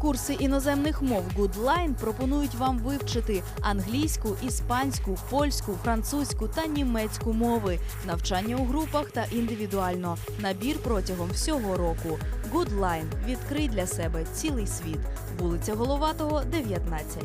Курси іноземних мов Goodline пропонують вам вивчити англійську, іспанську, польську, французьку та німецьку мови, навчання у групах та індивідуально. Набір протягом всього року. Goodline. відкрий для себе цілий світ. Вулиця Головатого, 19.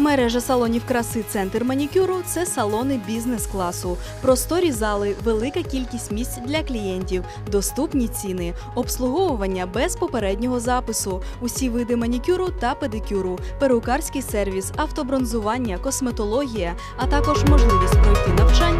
Мережа салонів краси Центр манікюру це салони бізнес-класу, просторі зали, велика кількість місць для клієнтів, доступні ціни, обслуговування без попереднього запису, усі види манікюру та педикюру, перукарський сервіс, автобронзування, косметологія, а також можливість пройти навчання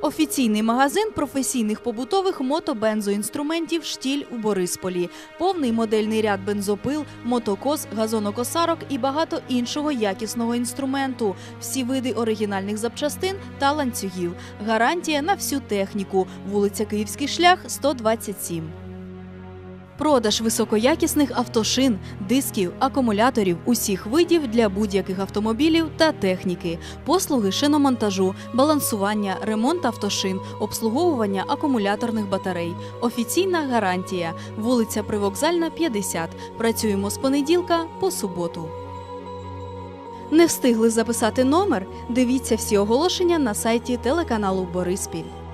Офіційний магазин професійних побутових мотобензоінструментів штіль у Борисполі, повний модельний ряд бензопил, мотокос, газонокосарок і багато іншого якісного інструменту, всі види оригінальних запчастин та ланцюгів. Гарантія на всю техніку. Вулиця Київський шлях 127. Продаж високоякісних автошин, дисків, акумуляторів усіх видів для будь-яких автомобілів та техніки, послуги шиномонтажу, балансування, ремонт автошин, обслуговування акумуляторних батарей. Офіційна гарантія. Вулиця Привокзальна, 50. Працюємо з понеділка по суботу. Не встигли записати номер? Дивіться всі оголошення на сайті телеканалу Бориспіль.